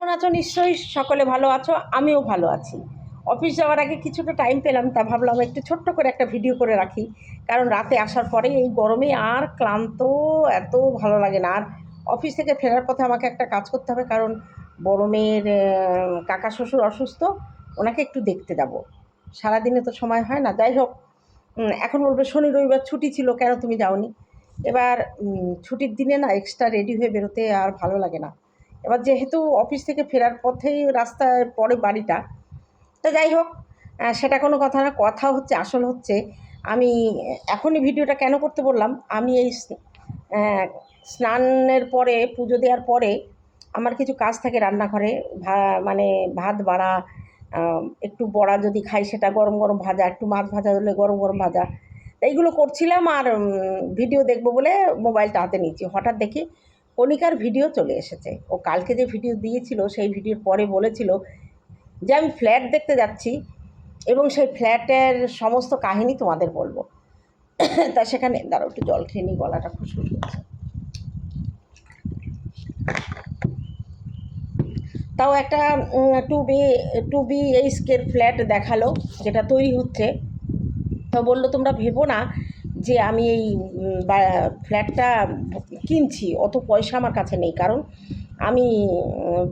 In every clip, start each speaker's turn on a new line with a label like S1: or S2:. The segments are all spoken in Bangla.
S1: কেমন আছো? নিশ্চয়ই সকলে ভালো আছো, আমিও ভালো আছি। অফিস যাওয়ার আগে কিছুটা টাইম পেলাম, তা ভাবলাম একটু ছোট্ট করে একটা ভিডিও করে রাখি। কারণ রাতে আসার পরে এই গরমে আর ক্লান্ত এত ভালো লাগে না। আর অফিস থেকে ফেরার পথে আমাকে একটা কাজ করতে হবে, কারণ বড় মেয়ের কাকা শ্বশুর অসুস্থ, ওনাকে একটু দেখতে যাব। সারাদিনে তো সময় হয় না। যাই হোক এখন বলবে শনি, রবিবার ছুটি ছিল, কেন তুমি যাওনি? এবার ছুটির দিনে না এক্সট্রা রেডি হয়ে বেরোতে আর ভালো লাগে না। এবার যেহেতু অফিস থেকে ফেরার পথেই রাস্তায় পড়ে বাড়িটা, তো যাই হোক সেটা কোনো কথা না, কথা হচ্ছে, আসল হচ্ছে, আমি এখনই ভিডিওটা কেন করতে বললাম, আমি এই স্নানের পরে, পুজো দেওয়ার পরে আমার কিছু কাজ থাকে রান্নাঘরে, ভা মানে ভাত বাড়া একটু বড়া যদি খাই সেটা গরম গরম ভাজা, একটু মাছ ভাজা হলে গরম গরম ভাজা। এইগুলো করছিলাম আর ভিডিও দেখব বলে মোবাইলটা হাতে নিয়েছি। হঠাৎ দেখি কণিকার ভিডিও চলে এসেছে। ও কালকে যে ভিডিও দিয়েছিল, সেই ভিডিওর পরে বলেছিল যে, আমি ফ্ল্যাট দেখতে যাচ্ছি এবং সেই ফ্ল্যাটের সমস্ত কাহিনী তোমাদের বলব। তা সেখানে, দাঁড়াও একটু জল খেয়ে নিই, গলাটা খুশখুশ করছে। তাও একটা টু বি টু বি এইচকের ফ্ল্যাট দেখাল, যেটা তৈরি হচ্ছে। তো বলল, তোমরা ভেবো না যে আমি এই ফ্ল্যাটটা কিনছি, অত পয়সা আমার কাছে নেই। কারণ আমি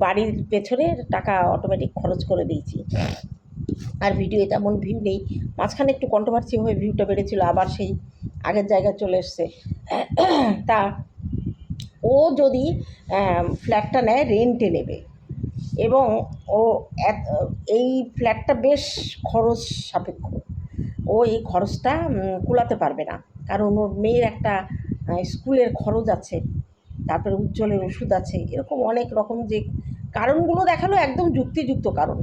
S1: বাড়ির পেছনে টাকা অটোমেটিক খরচ করে দিয়েছি। আর ভিডিও তেমন ভিউ নেই। মাঝখানে একটু কন্ট্রোভার্সি হয়ে ভিউটা বেড়েছিল, আবার সেই আগের জায়গায় চলে এসছে। তা ও যদি ফ্ল্যাটটা নেয় রেন্টে নেবে। এবং ও এই ফ্ল্যাটটা বেশ খরচ সাপেক্ষ। ও এই খরচটা কুলাতে পারবে না। কারণ ওর মেয়ের একটা স্কুলের খরচ আছে, তারপরে উজ্জ্বলের ওষুধ আছে, এরকম অনেক রকম যে কারণগুলো দেখাল একদম যুক্তিযুক্ত কারণ।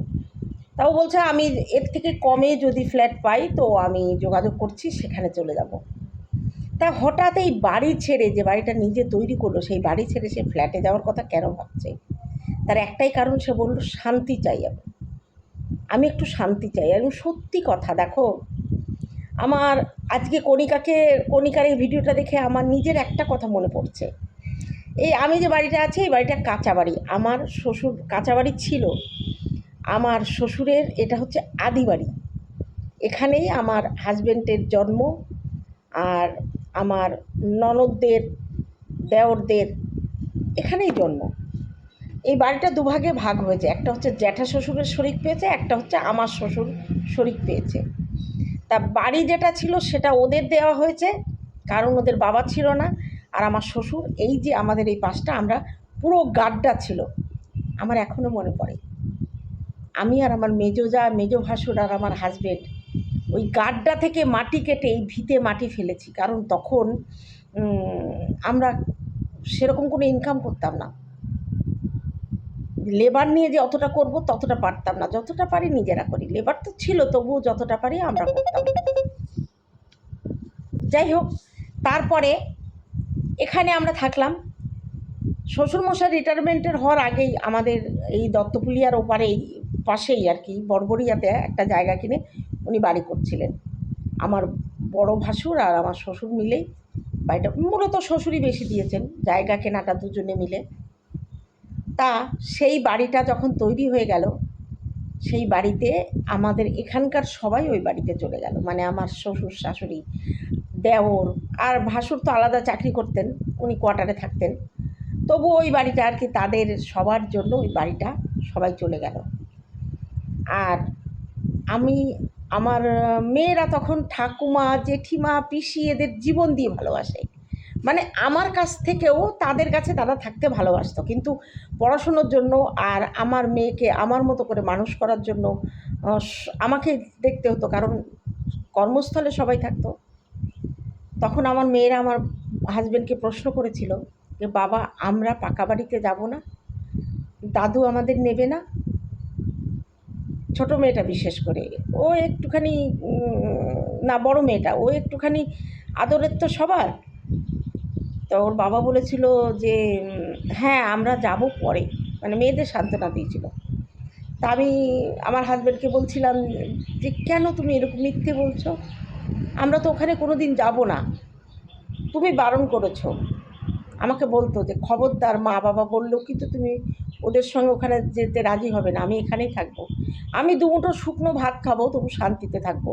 S1: তাও বলছে, আমি এর থেকে কমে যদি ফ্ল্যাট পাই, তো আমি যোগাযোগ করছি, সেখানে চলে যাব। তা হঠাৎ এই বাড়ি ছেড়ে যে বাড়িটা নিজে তৈরি করল, সেই বাড়ি ছেড়ে সে ফ্ল্যাটে যাওয়ার কথা কেন ভাবছে? তার একটাই কারণ, সে বলল, শান্তি চাই আমি। আমি একটু শান্তি চাই। এবং সত্যি কথা, দেখো আমার আজকে কণিকাকে, কণিকার এই ভিডিওটা দেখে আমার নিজের একটা কথা মনে পড়ছে। এই আমি যে বাড়িটা আছি, এই বাড়িটা কাঁচা বাড়ি। আমার শ্বশুর কাঁচা বাড়ি ছিল। আমার শ্বশুরের এটা হচ্ছে আদি বাড়ি। এখানেই আমার হাজব্যান্ডের জন্ম আর আমার ননদদের, দেওরদের এখানেই জন্ম। এই বাড়িটা দুভাগে ভাগ হয়েছে। একটা হচ্ছে জ্যাঠা শ্বশুরের শরিক পেয়েছে, একটা হচ্ছে আমার শ্বশুর শরিক পেয়েছে। তা বাড়ি যেটা ছিল সেটা ওদের দেওয়া হয়েছে, কারণ ওদের বাবা ছিল না আর আমার শ্বশুর, এই যে আমাদের এই পাশটা, আমরা পুরো গাড্ডা ছিল, আমার এখনও মনে পড়ে। আমি আর আমার মেজো যা, মেজো ভাসুর আর আমার হাজবেন্ড ওই গাড্ডা থেকে মাটি কেটে এই ভিতে মাটি ফেলেছি, কারণ তখন আমরা সেরকম কোনো ইনকাম করতাম না। লেবার নিয়ে যে অতটা করব, ততটা পারতাম না। যতটা পারি নিজেরা করি। লেবার তো ছিল, তবুও যতটা পারি আমরা করতাম। যাই হোক, তারপরে এখানে আমরা থাকলাম। শ্বশুরমশাই রিটায়ারমেন্টের হওয়ার আগেই আমাদের এই দত্তপুলিয়ার ওপারেই পাশেই আর কি বড়বড়িয়াতে একটা জায়গা কিনে উনি বাড়ি করছিলেন। আমার বড় ভাসুর আর আমার শ্বশুর মিলেই বাড়িটা, মূলত শ্বশুরই বেশি দিয়েছেন। জায়গা কেনাটা দুজনে মিলে। তা সেই বাড়িটা যখন তৈরি হয়ে গেল, সেই বাড়িতে আমাদের এখানকার সবাই ওই বাড়িতে চলে গেল। মানে আমার শ্বশুর, শাশুড়ি, দেওর আর ভাসুর তো আলাদা চাকরি করতেন, উনি কোয়ার্টারে থাকতেন। তবু ওই বাড়িটা আর কি তাদের সবার জন্য ওই বাড়িটা সবাই চলে গেল। আর আমি, আমার মেয়েরা তখন ঠাকুমা, জেঠিমা, পিসি এদের জীবন দিয়ে ভালোবাসে। মানে আমার কাছ থেকেও তাদের কাছে তারা থাকতে ভালোবাসতো। কিন্তু পড়াশুনোর জন্য আর আমার মেয়েকে আমার মতো করে মানুষ করার জন্য আমাকে দেখতে হতো। কারণ কর্মস্থলে সবাই থাকতো। তখন আমার মেয়েরা আমার হাজব্যান্ডকে প্রশ্ন করেছিল যে, বাবা, আমরা পাকা বাড়িতে যাব না? দাদু আমাদের নেবে না? ছোট মেয়েটা বিশেষ করে। ও একটুখানি না, বড় মেয়েটা। ও একটুখানি আদরের তো সবার। তো ওর বাবা বলেছিল যে হ্যাঁ আমরা যাব পরে। মানে মেয়েদের সান্ত্বনা দিয়েছিল। তা আমি আমার হাজব্যান্ডকে বলছিলাম যে, কেন তুমি এরকম মিথ্যে বলছো? আমরা তো ওখানে কোনো দিন যাব না। তুমি বারণ করেছ। আমাকে বলতো যে, খবরদার মা বাবা বললেও কিন্তু তুমি ওদের সঙ্গে ওখানে যেতে রাজি হবে না। আমি এখানেই থাকব। আমি দুমুঠো শুকনো ভাত খাব, তবু শান্তিতে থাকব।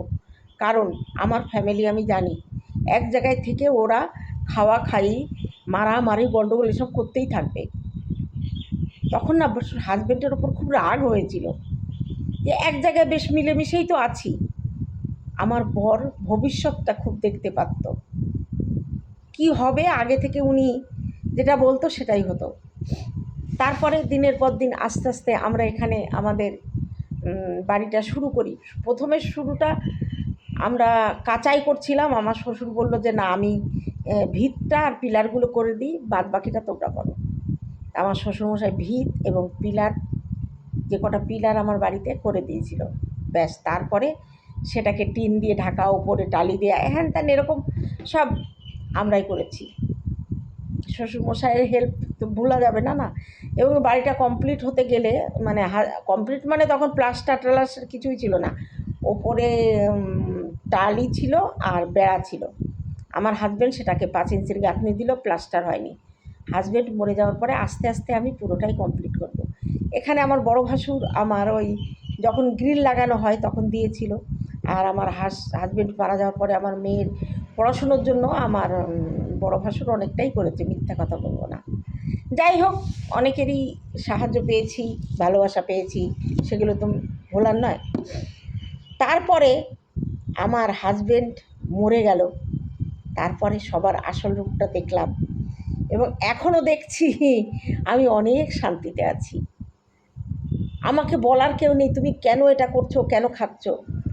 S1: কারণ আমার ফ্যামিলি আমি জানি। এক জায়গায় থেকে ওরা খাওয়া, খাই, মারামারি গণ্ডগোল এসব করতেই থাকবে। তখন না হাজব্যান্ডের ওপর খুব রাগ হয়েছিল যে এক জায়গায় বেশ মিলেমিশেই তো আছি। আমার বর ভবিষ্যৎটা খুব দেখতে পারত। কি হবে আগে থেকে উনি যেটা বলতো সেটাই হতো। তারপরে দিনের পর দিন আস্তে আস্তে আমরা এখানে আমাদের বাড়িটা শুরু করি। প্রথমে শুরুটা আমরা কাঁচাই করছিলাম। আমার শ্বশুর বলল যে, না, আমি ভিতটা আর পিলারগুলো করে দিই বাদ বাকিটা তোমরা করো। আমার শ্বশুরমশাই ভিত এবং পিলার, যে কটা পিলার আমার বাড়িতে করে দিয়েছিল। ব্যাস, তারপরে সেটাকে টিন দিয়ে ঢাকা ওপরে টালি দেওয়া হ্যান ত্যান এরকম সব আমরাই করেছি। শ্বশুরমশাইয়ের হেল্প তো ভোলা যাবে না না? এবং বাড়িটা কমপ্লিট হতে গেলে মানে কমপ্লিট মানে তখন প্লাস্টার টালাস্টার কিছুই ছিল না। ওপরে টালি ছিল আর বেড়া ছিল। আমার হাজব্যান্ড সেটাকে পাঁচ ইঞ্চির গাঁথনি দিল প্লাস্টার হয়নি। হাজব্যান্ড মরে যাওয়ার পরে আস্তে আস্তে আমি পুরোটাই কমপ্লিট করব। এখানে আমার বড় ভাসুর আমার ওই যখন গ্রিল লাগানো হয় তখন দিয়েছিল। আর আমার হাস হাজব্যান্ড মারা যাওয়ার পরে আমার মেয়ের পড়াশুনোর জন্য আমার বড় ভাসুর অনেকটাই করেছে, মিথ্যা কথা বলব না। যাই হোক, অনেকেরই সাহায্য পেয়েছি, ভালোবাসা পেয়েছি, সেগুলো তো ভোলার নয়। তারপরে আমার হাজব্যান্ড মরে গেল। তারপরে সবার আসল রূপটা দেখলাম। এবং এখনও দেখছি, আমি অনেক শান্তিতে আছি। আমাকে বলার কেউ নেই, তুমি কেন এটা করছ, কেন খাচ্ছ?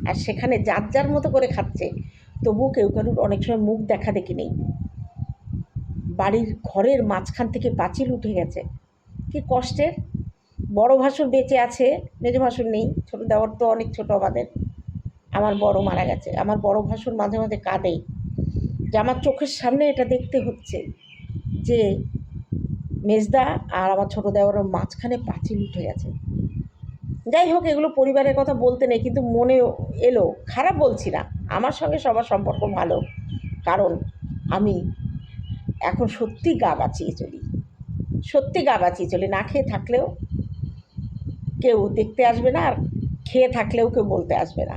S1: আর সেখানে যার যার মতো করে খাচ্ছে, তবুও কেউ কারুর অনেক সময় মুখ দেখা দেখি নেই। বাড়ির ঘরের মাঝখান থেকে পাঁচিল উঠে গেছে। কি কষ্টের? বড় ভাসুর বেঁচে আছে, মেজ ভাসুর নেই, ছোটো দেওয়ার তো অনেক ছোট আমাদের। আমার বড় মারা গেছে। আমার বড় ভাসুর মাঝে মাঝে কাঁদে। যে আমার চোখের সামনে এটা দেখতে হচ্ছে যে মেজদা আর আমার ছোটো দেওয়ার মাঝখানে পাঁচিল উঠে গেছে। যাই হোক, এগুলো পরিবারের কথা বলতে নেই, কিন্তু মনে এলো, খারাপ বলছি না, আমার সঙ্গে সবার সম্পর্ক ভালো, কারণ আমি এখন সত্যি গা বাঁচিয়ে চলি, সত্যি গা বাঁচিয়ে চলি, না খেয়ে থাকলেও কেউ দেখতে আসবে না আর খেয়ে থাকলেও কেউ বলতে আসবে না।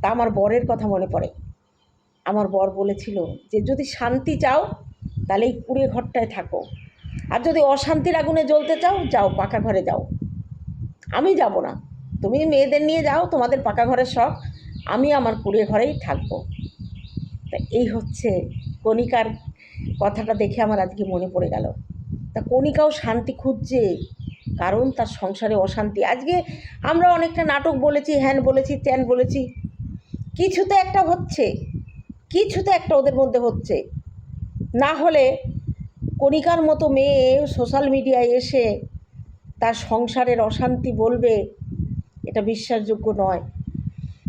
S1: তা আমার বরের কথা মনে পড়ে। আমার বর বলেছিল যে, যদি শান্তি চাও, তাহলে এই কুড়ে ঘরটায় থাকো। আর যদি অশান্তির আগুনে জ্বলতে চাও, যাও, পাকা ঘরে যাও। আমি যাব না। তুমি মেয়েদের নিয়ে যাও, তোমাদের পাকা ঘরের শখ। আমি আমার কুড়ে ঘরেই থাকব। তা এই হচ্ছে কণিকার কথাটা দেখে আমার আজকে মনে পড়ে গেল। তা কণিকাও শান্তি খুঁজছে, কারণ তার সংসারে অশান্তি। আজকে আমরা অনেকটা নাটক বলেছি, হ্যান বলেছি, ত্যান বলেছি। কিছু তো একটা হচ্ছে। কিছু তো একটা ওদের মধ্যে হচ্ছে। না হলে কণিকার মতো মেয়ে সোশ্যাল মিডিয়ায় এসে তার সংসারের অশান্তি বলবে, এটা বিশ্বাসযোগ্য নয়।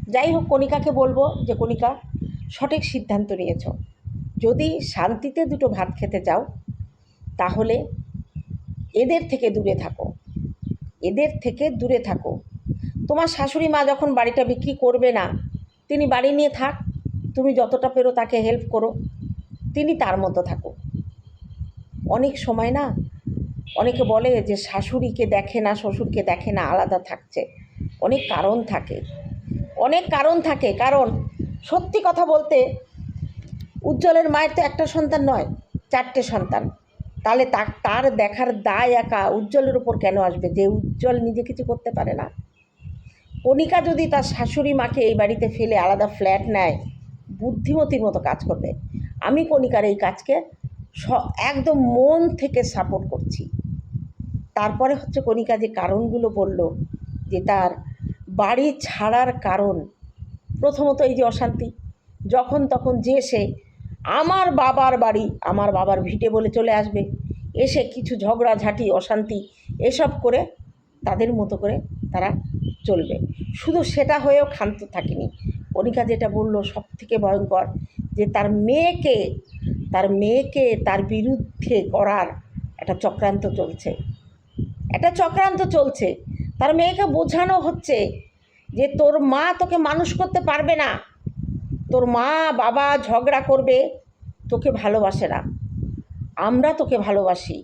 S1: যাই হোক, কণিকাকে বলব যে, কণিকা, সঠিক সিদ্ধান্ত নিয়েছ। যদি শান্তিতে দুটো ভাত খেতে যাও তাহলে এদের থেকে দূরে থাকো। এদের থেকে দূরে থাকো। তোমার শাশুড়ি মা যখন বাড়িটা বিক্রি করবে না, তিনি বাড়ি নিয়ে থাক। তুমি যতটা পেরো তাকে হেল্প করো। তিনি তার মতো থাকো অনেক সময় না, অনেকে বলে যে শাশুড়িকে দেখে না, শ্বশুরকে দেখে না, আলাদা থাকছে। অনেক কারণ থাকে। অনেক কারণ থাকে, কারণ সত্যি কথা বলতে উজ্জ্বলের মায়ের তো একটা সন্তান নয়, চারটে সন্তান। তাহলে তার দেখার দায় একা উজ্জ্বলের উপর কেন আসবে? যে উজ্জ্বল নিজে কিছু করতে পারে না। কণিকা যদি তার শাশুড়ি মাকে এই বাড়িতে ফেলে আলাদা ফ্ল্যাট নেয় বুদ্ধিমতির মতো কাজ করবে। আমি কণিকার এই কাজকে স, একদম মন থেকে সাপোর্ট করছি। তারপরে হচ্ছে কণিকা যে কারণগুলো বলল, যে তার বাড়ি ছাড়ার কারণ, প্রথমত এই যে অশান্তি, যখন তখন যে সে আমার বাবার বাড়ি, আমার বাবার ভিটে বলে চলে আসবে, এসে কিছু ঝগড়াঝাঁটি অশান্তি, এসব করে তাদের মতো করে তারা চলবে। শুধু সেটা হয়েও ক্ষান্ত থাকেনি। কণিকা যেটা বলল সব থেকে ভয়ঙ্কর যে তার মেয়েকে তার মেয়েকে তার বিরুদ্ধে করার একটা চক্রান্ত চলছে। একটা চক্রান্ত চলছে। তার মেয়েকে বোঝানো হচ্ছে যে তোর মা তোকে মানুষ করতে পারবে না। তোর মা, বাবা ঝগড়া করবে, তোকে ভালোবাসে না। আমরা তোকে ভালোবাসি।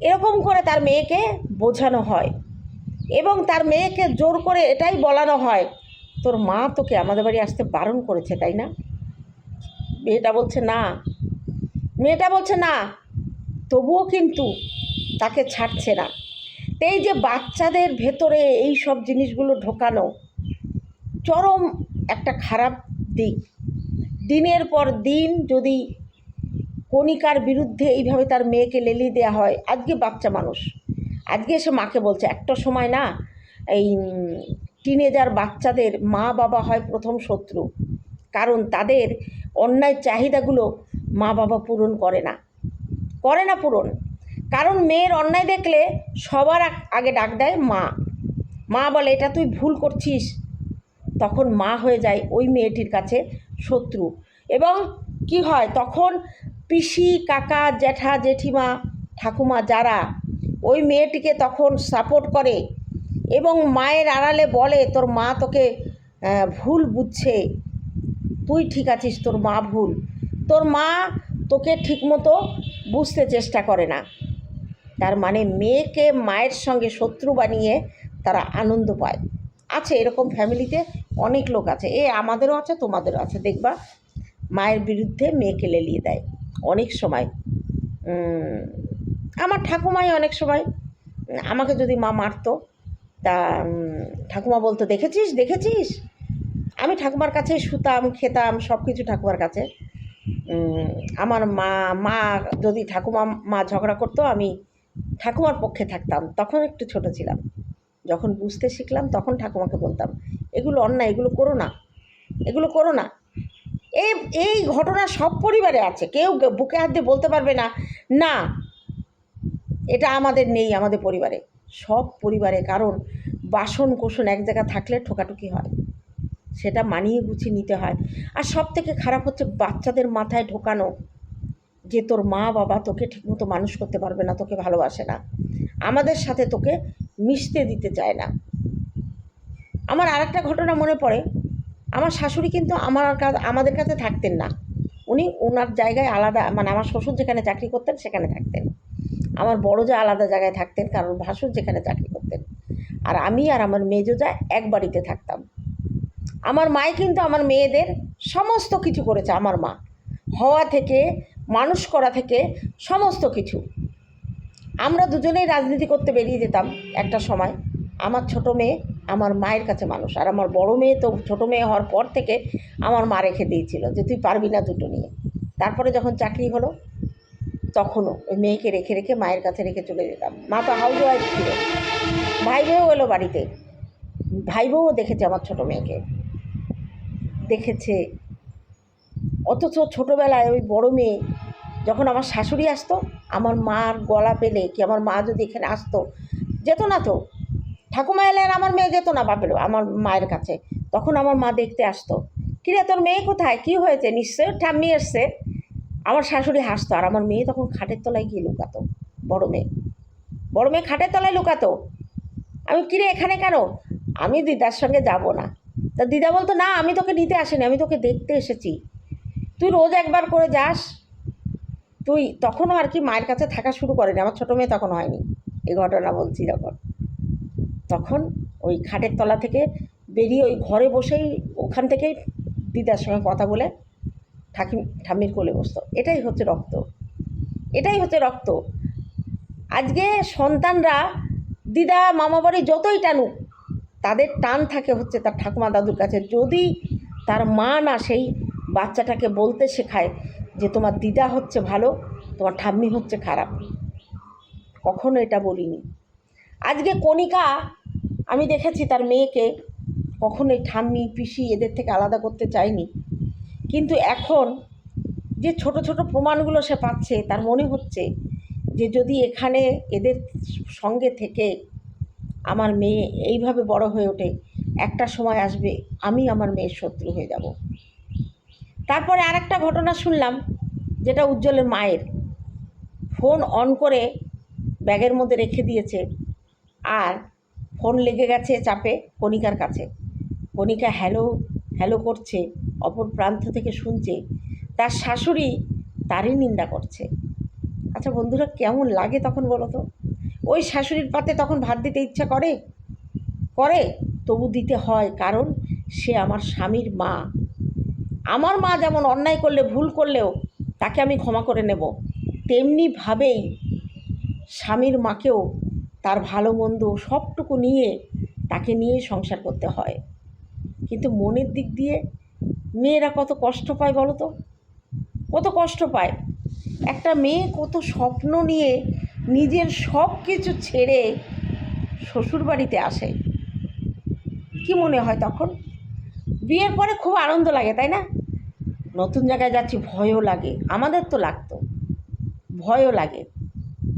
S1: এরকম করে তার মেয়েকে বোঝানো হয় এবং তার মেয়েকে জোর করে এটাই বলানো হয় তোর মা তোকে আমাদের বাড়ি আসতে বারণ করেছে, তাই না? মেয়েটা বলছে, না। মেয়েটা বলছে, না। তবুও কিন্তু তাকে ছাড়ছে না। এই যে বাচ্চাদের ভেতরে এই সব জিনিসগুলো ঢোকানো চরম একটা খারাপ দিক। দিনের পর দিন যদি কণিকার বিরুদ্ধে এইভাবে তার মেয়েকে লেলিয়ে দেওয়া হয়, আজকে বাচ্চা মানুষ। আজকে এসে মাকে বলছে, একটা সময় না, এই টিনেজার বাচ্চাদের মা বাবা হয় প্রথম শত্রু। কারণ তাদের অন্যায় চাহিদাগুলো মা বাবা পূরণ করে না। করে না পূরণ। কারণ মেয়ের অন্যায় দেখলে সবার আগে ডাক দেয় মা। মা বলে, এটা তুই ভুল করছিস। তখন মা হয়ে যায় ওই মেয়েটির কাছে শত্রু। এবং কি হয়? তখন পিসি, কাকা, জ্যাঠা, জেঠিমা, ঠাকুমা যারা, ওই মেয়েটিকে তখন সাপোর্ট করে। এবং মায়ের আড়ালে বলে, তোর মা তোকে ভুল বুঝছে। তুই ঠিক আছিস, তোর মা ভুল। তোর মা তোকে ঠিকমতো বুঝতে চেষ্টা করে না। তার মানে মেয়েকে মায়ের সঙ্গে শত্রু বানিয়ে তারা আনন্দ পায়। আছে এরকম ফ্যামিলিতে অনেক লোক আছে। এ আমাদেরও আছে, তোমাদেরও আছে। দেখবা, মায়ের বিরুদ্ধে মেয়েকে লেলিয়ে দেয় অনেক সময়। আমার ঠাকুমাই অনেক সময় আমাকে যদি মা মারতো তা ঠাকুমা বলতো, দেখেছিস দেখেছিস? আমি ঠাকুমার কাছে শুতাম, খেতাম সব কিছু ঠাকুমার কাছে। আমার মা মা যদি ঠাকুমা, মা ঝগড়া করতো, আমি ঠাকুমার পক্ষে থাকতাম। তখন একটু ছোট ছিলাম। যখন বুঝতে শিখলাম, তখন ঠাকুমাকে বলতাম, এগুলো অন্যায়, এগুলো করো না। এগুলো করো না। এই এই ঘটনা সব পরিবারে আছে। কেউ বুকে হাত দিয়ে বলতে পারবে না না, এটা আমাদের নেই, আমাদের পরিবারে। সব পরিবারে, কারণ বাসন কোষণ এক জায়গা থাকলে ঠোকাঠুকি হয়। সেটা মানিয়ে গুছিয়ে নিতে হয়। আর সব থেকে খারাপ হচ্ছে বাচ্চাদের মাথায় ঢোকানো, যে তোর মা বাবা তোকে ঠিকমতো মানুষ করতে পারবে না, তোকে ভালোবাসে না। আমাদের সাথে তোকে মিশতে দিতে চায় না। আমার আরেকটা ঘটনা মনে পড়ে। আমার শাশুড়ি কিন্তু আমার আমাদের কাছে থাকতেন না। উনি ওনার জায়গায় আলাদা মানে আমার শ্বশুর যেখানে চাকরি করতেন সেখানে থাকতেন। আমার বড় যা আলাদা জায়গায় থাকতেন, কারণ ভাসুর যেখানে চাকরি করতেন। আর আমি আর আমার মেজো যা এক বাড়িতে থাকতাম। আমার মাই কিন্তু আমার মেয়েদের সমস্ত কিছু করেছে, আমার মা। হওয়া থেকে, মানুষ করা থেকে সমস্ত কিছু। আমরা দুজনেই রাজনীতি করতে বেরিয়ে যেতাম একটা সময়। আমার ছোট মেয়ে আমার মায়ের কাছে মানুষ, আর আমার বড় মেয়ে তো ছোট মেয়ে হওয়ার পর থেকে আমার মা রেখে দিয়েছিল যে, তুই পারবি না দুটো নিয়ে। তারপরে যখন চাকরি হলো তখনও ওই মেয়েকে রেখে রেখে মায়ের কাছে রেখে চলে যেতাম। মা তো হাউস ওয়াইফ ছিল। ভাই বউ এলো বাড়িতে। ভাই বউও দেখেছে আমার ছোট মেয়েকে। দেখেছে। অথচ ছোটোবেলায় ওই বড় মেয়ে যখন আমার শাশুড়ি আসতো, আমার মার গলা পেলে কি আমার মা যদি এখানে আসতো, যেত না তো। ঠাকুমা এলে আর আমার মেয়ে যেত না বাপের আমার মায়ের কাছে। তখন আমার মা দেখতে আসতো। কিরে, তোর মেয়ে কোথায়? কি হয়েছে? নিশ্চয় ঠাম্মি এসছে? আমার শাশুড়ি হাসতো, আর আমার মেয়ে তখন খাটের তলায় গিয়ে লুকাতো, বড় মেয়ে। বড় মেয়ে খাটের তলায় লুকাতো। আমি, কিরে, এখানে কেন? আমি দিদার সঙ্গে যাব না। তা দিদা বলতো, না, আমি তোকে নিতে আসিনি, আমি তোকে দেখতে এসেছি। তুই রোজ একবার করে যাস। তুই তখনও আর কি মায়ের কাছে থাকা শুরু করেনি, আমার ছোটো মেয়ে তখন হয়নি। এই ঘটনা বলছি যখন তখন ওই খাটের তলা থেকে বেরিয়ে ওই ঘরে বসেই ওখান থেকেই দিদার সঙ্গে কথা বলে ঠাকি, ঠাম্মির কোলে বসতো। এটাই হচ্ছে রক্ত। এটাই হচ্ছে রক্ত। আজকে সন্তানরা, দিদা, মামা বাড়ি যতই টানুক, তাদের টান থাকে হচ্ছে তার ঠাকুমা দাদুর কাছে। যদি তার মা না সেই বাচ্চাটাকে বলতে শেখায় যে তোমার দিদা হচ্ছে ভালো, তোমার ঠাম্মি হচ্ছে খারাপ। কখনো এটা বলিনি। আজকে কণিকা, আমি দেখেছি তার মেয়েকে কখনোই ঠাম্মি, পিসি এদের থেকে আলাদা করতে চায়নি। কিন্তু এখন যে ছোট ছোট প্রমাণগুলো সে পাচ্ছে, তার মনে হচ্ছে যে যদি এখানে এদের সঙ্গে থেকে আমার মেয়ে এইভাবে বড় হয়ে ওঠে, একটা সময় আসবে আমি আমার মেয়ের শত্রু হয়ে যাব। তারপরে আরেকটা ঘটনা শুনলাম, যেটা উজ্জ্বলের মায়ের। ফোন অন করে ব্যাগের মধ্যে রেখে দিয়েছে আর ফোন লেগে গেছে চাপে কণিকার কাছে। কণিকা হ্যালো হ্যালো করছে। অপর প্রান্ত থেকে শুনছে, তার শাশুড়ি তারই নিন্দা করছে। আচ্ছা বন্ধুরা, কেমন লাগে তখন বলো তো? ওই শাশুড়ির পাতে তখন ভাত দিতে ইচ্ছা করে? করে? তবু দিতে হয়, কারণ সে আমার স্বামীর মা। আমার মা যেমন অন্যায় করলে, ভুল করলেও তাকে আমি ক্ষমা করে নেব। তেমনিভাবেই স্বামীর মাকেও তার ভালো মন্দ সবটুকু নিয়ে তাকে নিয়ে সংসার করতে হয়। কিন্তু মনের দিক দিয়ে মেয়েরা কত কষ্ট পায় বলো তো? কত কষ্ট পায়। একটা মেয়ে কত স্বপ্ন নিয়ে নিজের সব কিছু ছেড়ে শ্বশুরবাড়িতে আসে। কি মনে হয় তখন? বিয়ের পরে খুব আনন্দ লাগে, তাই না? নতুন জায়গায় যাচ্ছি, ভয়ও লাগে। আমাদের তো লাগতো। ভয়ও লাগে।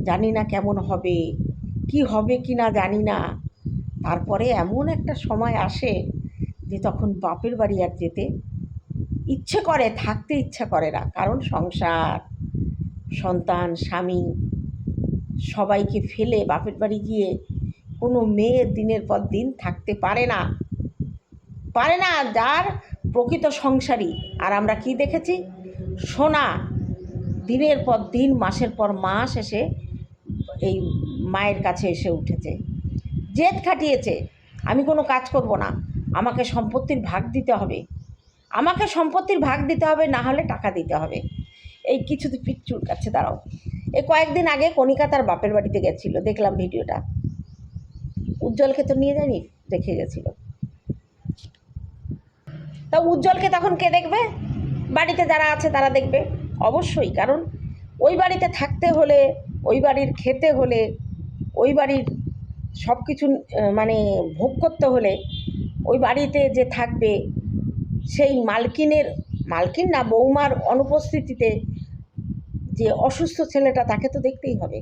S1: জানি না কেমন হবে, কি হবে কি না জানি না। তারপরে এমন একটা সময় আসে যে তখন বাপের বাড়ি আর যেতে ইচ্ছে করে, থাকতে ইচ্ছা করে না। কারণ সংসার, সন্তান, স্বামী, সবাইকে ফেলে বাপের বাড়ি গিয়ে কোনো মেয়ে দিনের পর দিন থাকতে পারে না। পারে না যার প্রকৃত সংসারী। আর আমরা কি দেখেছি? সোনা দিনের পর দিন, মাসের পর মাস এসে এই মায়ের কাছে এসে উঠেছে। জেদ খাটিয়েছে, আমি কোনো কাজ করব না। আমাকে সম্পত্তির ভাগ দিতে হবে। আমাকে সম্পত্তির ভাগ দিতে হবে, না হলে টাকা দিতে হবে। এই কিছুতে পিচ্চুর কাছে দাঁড়াও। এই কয়েকদিন আগে কণিকা তার বাপের বাড়িতে গেছিল, দেখলাম ভিডিওটা। উজ্জ্বলকে তো নিয়ে যায়নি? দেখে গেছিল। তা উজ্জ্বলকে তখন কে দেখবে? বাড়িতে যারা আছে তারা দেখবে। অবশ্যই, কারণ ওই বাড়িতে থাকতে হলে, ওই বাড়ির খেতে হলে, ওই বাড়ির সব কিছু মানে ভোগ করতে হলে, ওই বাড়িতে যে থাকবে সেই মালকিনের, মালকিন না, বৌমার অনুপস্থিতিতে যে অসুস্থ ছেলেটা, তাকে তো দেখতেই হবে।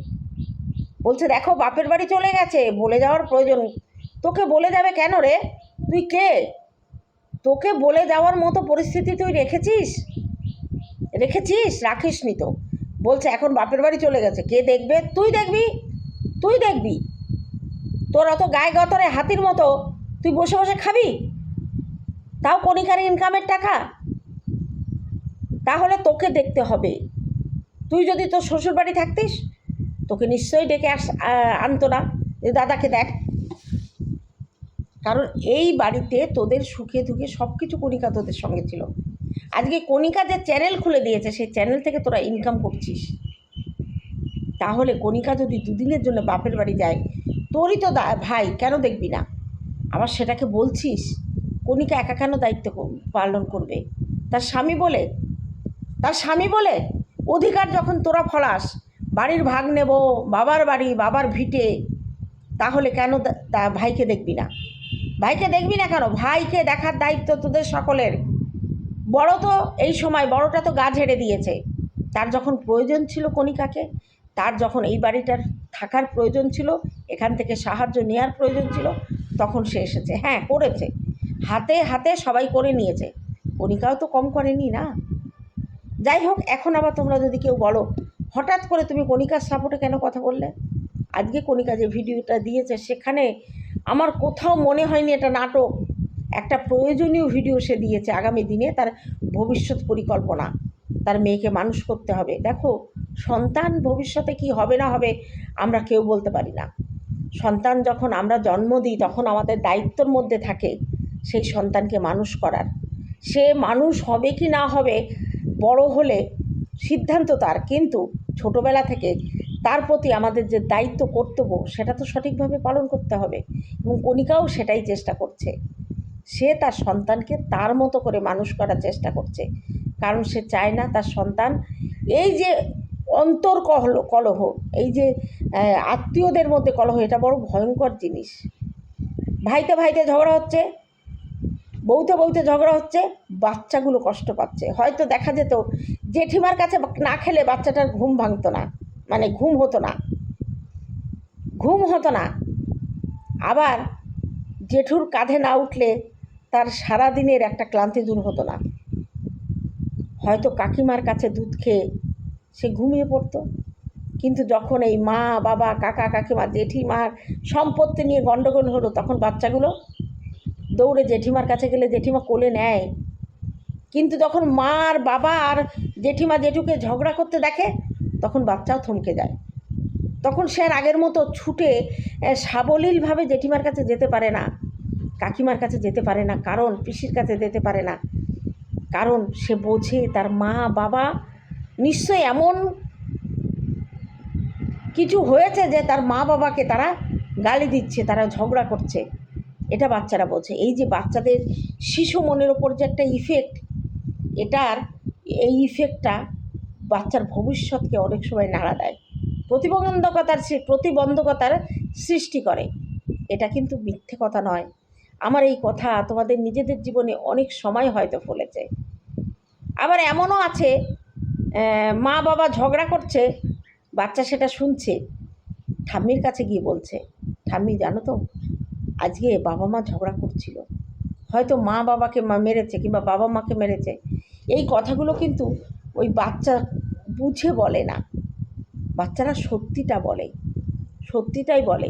S1: বলছে, দেখো, বাপের বাড়ি চলে গেছে বলে যাওয়ার প্রয়োজন। তোকে বলে যাবে কেন রে? তুই কে? তোকে বলে যাওয়ার মতো পরিস্থিতি তুই রেখেছিস? রেখেছিস? রাখিস নি তো। বলছে, এখন বাপের বাড়ি চলে গেছে। কে দেখবে? তুই দেখবি। তুই দেখবি। তোর অত গায়ে গতরে হাতির মতো। তুই বসে বসে খাবি? তাও কণিকার ইনকামের টাকা? তাহলে তোকে দেখতে হবে। তুই যদি তোর শ্বশুর বাড়ি থাকতিস, তোকে নিশ্চয়ই ডেকে আস আনতো না। যে দাদাকে দেখ। কারণ এই বাড়িতে তোদের সুখে দুঃখে সব কিছু কণিকা তোদের সঙ্গে ছিল। আজকে কণিকা যে চ্যানেল খুলে দিয়েছে, সেই চ্যানেল থেকে তোরা ইনকাম করছিস। তাহলে কণিকা যদি দুদিনের জন্য বাপের বাড়ি যায়, তোরই তো ভাই, কেন দেখবি না? আবার সেটাকে বলছিস? কণিকা একা কেন দায়িত্ব পালন করবে? তার স্বামী বলে, তার স্বামী বলে, অধিকার যখন তোরা ফলাস, বাড়ির ভাগ নেব, বাবার বাড়ি, বাবার ভিটে, তাহলে কেন তা ভাইকে দেখবি না? ভাইকে দেখবি না কেন? ভাইকে দেখার দায়িত্ব তোদের সকলের। বড় তো এই সময়, বড়টা তো গা ঝেড়ে দিয়েছে। তার যখন প্রয়োজন ছিল কণিকাকে, তার যখন এই বাড়িটার থাকার প্রয়োজন ছিল, এখান থেকে সাহায্য নেওয়ার প্রয়োজন ছিল, তখন সে এসেছে। হ্যাঁ করেছে। হাতে হাতে সবাই করে নিয়েছে। কণিকাও তো কম করেনি না। যাই হোক, এখন আবার তোমরা যদি কেউ বলো, হঠাৎ করে তুমি কণিকার সাপোর্টে কেন কথা বললে? আজকে কণিকা যে ভিডিওটা দিয়েছে, সেখানে আমার কোথাও মনে হয়নি এটা নাটক। একটা প্রয়োজনীয় ভিডিও সে দিয়েছে আগামী দিনে তার ভবিষ্যৎ পরিকল্পনা। তার মেয়েকে মানুষ করতে হবে। দেখো, সন্তান ভবিষ্যতে কি হবে না হবে আমরা কেউ বলতে পারি না। সন্তান যখন আমরা জন্ম দিই, তখন আমাদের দায়িত্বর মধ্যে থাকে। সেই সন্তানকে মানুষ করার। সে মানুষ হবে কি না হবে বড় হলে সিদ্ধান্ত তার। কিন্তু ছোটবেলা থেকে তার প্রতি আমাদের যে দায়িত্ব, কর্তব্য, সেটা তো সঠিকভাবে পালন করতে হবে এবং কণিকাও সেটাই চেষ্টা করছে। সে তার সন্তানকে তার মতো করে মানুষ করার চেষ্টা করছে। কারণ সে চায় না তার সন্তান এই যে অন্তর কহল, কলহ, এই যে আত্মীয়দের মধ্যে কলহ, এটা বড় ভয়ঙ্কর জিনিস। ভাইতে ভাইতে ঝগড়া হচ্ছে। বউতে বউতে ঝগড়া হচ্ছে, বাচ্চাগুলো কষ্ট পাচ্ছে। হয়তো দেখা যেত, জেঠিমার কাছে না খেলে বাচ্চাটার ঘুম ভাঙতো না মানে ঘুম হতো না। ঘুম হতো না। আবার জেঠুর কাঁধে না উঠলে তার সারা দিনের একটা ক্লান্তি দূর হতো না। হয়তো কাকিমার কাছে দুধ খেয়ে সে ঘুমিয়ে পড়তো। কিন্তু যখন এই মা, বাবা, কাকা, কাকিমা, জেঠিমার সম্পত্তি নিয়ে গণ্ডগোল হলো, তখন বাচ্চাগুলো দৌড়ে জেঠিমার কাছে গেলে জেঠিমা কোলে নেয়। কিন্তু যখন মা আর বাবা আর জেঠিমা জেঠুকে ঝগড়া করতে দেখে, তখন বাচ্চাও থমকে যায়। তখন সে আর আগের মতো ছুটে সাবলীলভাবে জেঠিমার কাছে যেতে পারে না। কাকিমার কাছে যেতে পারে না। কারণ, পিসির কাছে যেতে পারে না। কারণ, সে বোঝে তার মা, বাবা নিশ্চয়ই এমন কিছু হয়েছে যে তার মা বাবাকে তারা গালি দিচ্ছে, তারা ঝগড়া করছে। এটা বাচ্চারা বোঝে এই যে বাচ্চাদের শিশু মনের ওপর যে একটা ইফেক্ট এটার এই ইফেক্টটা বাচ্চার ভবিষ্যৎকে অনেক সময় নাড়া দেয়। প্রতিবন্ধকতার প্রতিবন্ধকতার সৃষ্টি করে। এটা কিন্তু মিথ্যে কথা নয়। আমার এই কথা তোমাদের নিজেদের জীবনে অনেক সময় হয়তো ফলেছে। আবার এমনও আছে মা বাবা ঝগড়া করছে, বাচ্চা সেটা শুনছে, ঠাম্মির কাছে গিয়ে বলছে, ঠাম্মি, জানো তো আজকে বাবা মা ঝগড়া করছিল। হয়তো মা বাবাকে মেরেছে কিংবা বাবা মাকে মেরেছে। এই কথাগুলো কিন্তু ওই বাচ্চা বুঝে বলে না। বাচ্চারা সত্যিটা বলে। সত্যিটাই বলে।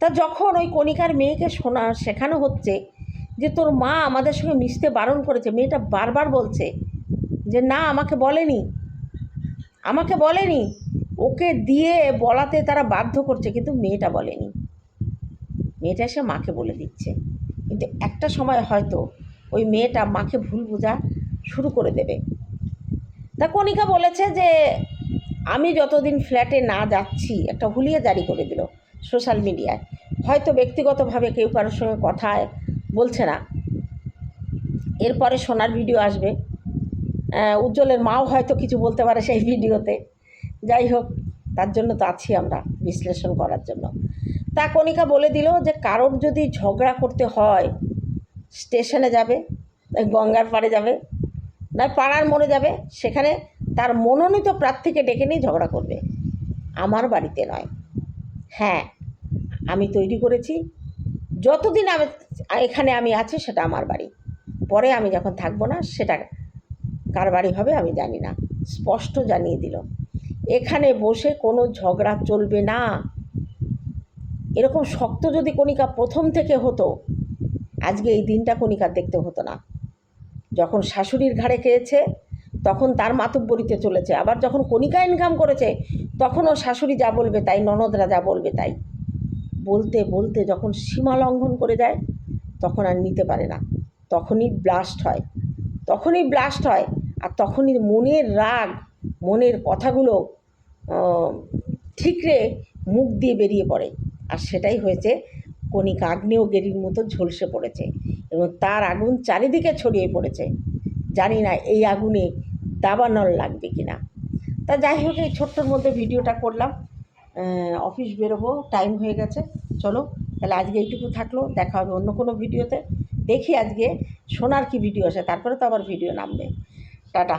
S1: তা যখন ওই কণিকার মেয়েকে শোনা, শেখানো হচ্ছে যে তোর মা আমাদের সঙ্গে মিশতে বারণ করেছে, মেয়েটা বারবার বলছে যে, না, আমাকে বলেনি। আমাকে বলেনি। ওকে দিয়ে বলাতে তারা বাধ্য করছে, কিন্তু মেয়েটা বলেনি। মেয়েটা এসে মাকে বলে দিচ্ছে। কিন্তু একটা সময় হয়তো ওই মেয়েটা মাকে ভুল বোঝা শুরু করে দেবে। তা কণিকা বলেছে যে, আমি যতদিন ফ্ল্যাটে না যাচ্ছি, একটা হুলিয়া জারি করে দিল সোশ্যাল মিডিয়ায়। হয়তো ব্যক্তিগতভাবে কেউ কারোর সঙ্গে কথা বলছে না। এরপরে সোনার ভিডিও আসবে। উজ্জ্বলের মাও হয়তো কিছু বলতে পারে সেই ভিডিওতে। যাই হোক তার জন্য তো আছি আমরা বিশ্লেষণ করার জন্য। তা কণিকা বলে দিল যে কারোর যদি ঝগড়া করতে হয়, স্টেশনে যাবে গঙ্গার পাড়ে যাবে, নয় পাড়ার মোড়ে যাবে, সেখানে তার মনোনীত প্রার্থীকে ডেকে নিয়ে ঝগড়া করবে। আমার বাড়িতে নয়। হ্যাঁ আমি তৈরি করেছি। যতদিন আমি এখানে আমি আছি, সেটা আমার বাড়ি। পরে আমি যখন থাকব না, সেটা কার বাড়ি হবে আমি জানি না। স্পষ্ট জানিয়ে দিল। এখানে বসে কোনো ঝগড়া চলবে না। এরকম শক্ত যদি কণিকা প্রথম থেকে হতো, আজকে এই দিনটা কণিকা দেখতে হতো না। যখন শাশুড়ির ঘাড়ে খেয়েছে, তখন তার মাতব্বরিতে চলেছে। আবার যখন কণিকা ইনকাম করেছে, তখনও শাশুড়ি যা বলবে তাই, ননদরা যা বলবে তাই। বলতে বলতে যখন সীমা লঙ্ঘন করে যায়, তখন আর নিতে পারে না। তখনই ব্লাস্ট হয়। তখনই ব্লাস্ট হয়, আর তখনই মনের রাগ মনের কথাগুলো ঠিকরে মুখ দিয়ে বেরিয়ে পড়ে। আর সেটাই হয়েছে, কণিকা আগ্নেয়গিরির মতো ঝলসে পড়েছে এবং তার আগুন চারিদিকে ছড়িয়ে পড়েছে। জানি না এই আগুনে দাবানল লাগবে কি না তা যাই হোক, এই ছোট্টর মধ্যে ভিডিওটা করলাম। অফিস বেরোবো টাইম হয়ে গেছে। চলো, তাহলে আজকে এইটুকু থাকল। দেখা হবে অন্য কোনো ভিডিওতে। দেখি আজকে সোনার কি ভিডিও আসে, তারপরে তো আবার ভিডিও নামবে। টাটা।